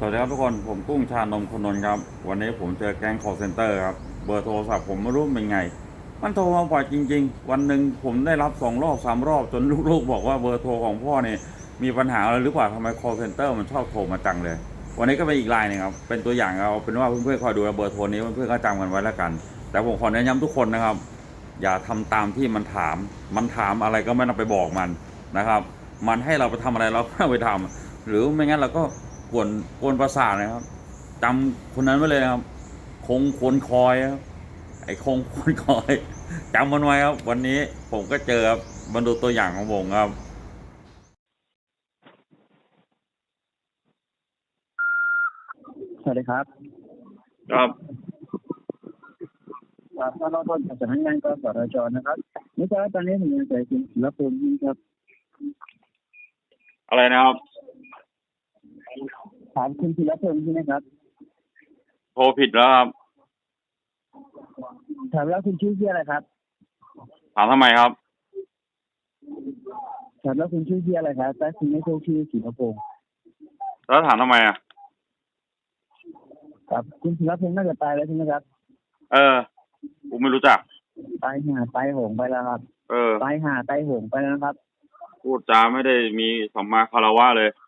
สวัสดีครับทุกคนผมกุ้งชานมคนนน์ครับ วันนี้ผมเจอแก๊ง call center ครับ เบอร์โทรศัพท์ผมไม่รู้เป็นไง มันโทรมาบ่อยจริง ๆ วันหนึ่งผมได้รับสองรอบสามรอบจนลูกๆ บอกว่าเบอร์โทรของพ่อเนี่ยมีปัญหาอะไรหรือเปล่าทำไม call center มันชอบโทรมาจังเลย วันนี้ก็เป็นอีกรายหนึงครับ เป็นตัวอย่างเอาเป็นว่าเพื่อนๆคอยดูเบอร์โทรนี้เพื่อนๆก็จำกันไว้แล้วกัน แต่ผมขอแนะนำทุกคนนะครับ อย่าทำตามที่มันถาม มันถามอะไรก็ไม่ต้องไปบอกมันนะครับ มันให้เราไปทำอะไรเราก็ไม่ไปทำหรือไม่งั้นเราก็ กวนกวนประสาทนะครับจำคนนั้นไว้เลยนะครับ คงควรคอยครับไอ้คงควรคอยจำมันไว้ครับ วันนี้ผมก็เจอครับมาดูตัวอย่างของผมครับสวัสดีครับ ครับครับท่านรองจากสำนักงานกสทชนะครับนี่ครับตอนนี้ผมอยู่ในคุณศิลปภูมิครับ อะไรนะครับ ถามคุณศิลปภูมิใช่ไหมครับโทรผิดแล้วครับ ถามแล้วคุณชื่อที่อะไรครับ ถามทำไมครับ ถามแล้วคุณชื่อที่อะไรครับ แต่คุณไม่ใช่ชื่อศิลปภูมิแล้วถามทำไมอะ ครับ คุณศิลปภูมิน่าจะตายแล้วใช่ไหมครับ เออกูไม่รู้จัก ตายหาตายโหงไปแล้วครับ เออ ตายหาตายโหงไปแล้วนะครับ พูดจาไม่ได้มีสัมมาคารวะเลยอย่า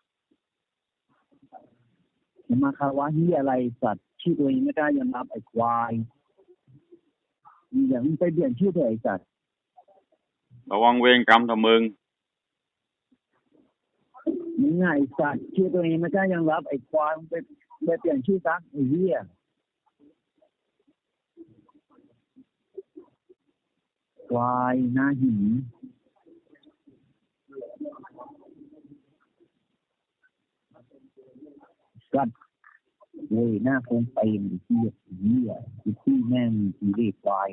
มาคารวะที่อะไรสัตว์ชื่อตัวเองไม่ได้ยอมรับไอ้ควายอย่างมึงไปเปลี่ยนชื่อเถอะไอ้สัตว์ระวังเวรกรรมทำมึงมึงไงไอ้สัตว์ชื่อตัวเองไม่ได้ยอมรับไอ้ควายมึงไปไปเปลี่ยนชื่อซะไอ้เหี้ยควายหน้าหิน กัดเลยหน้าคงไปที่เหี้ยที่แม่งมีเรียควาย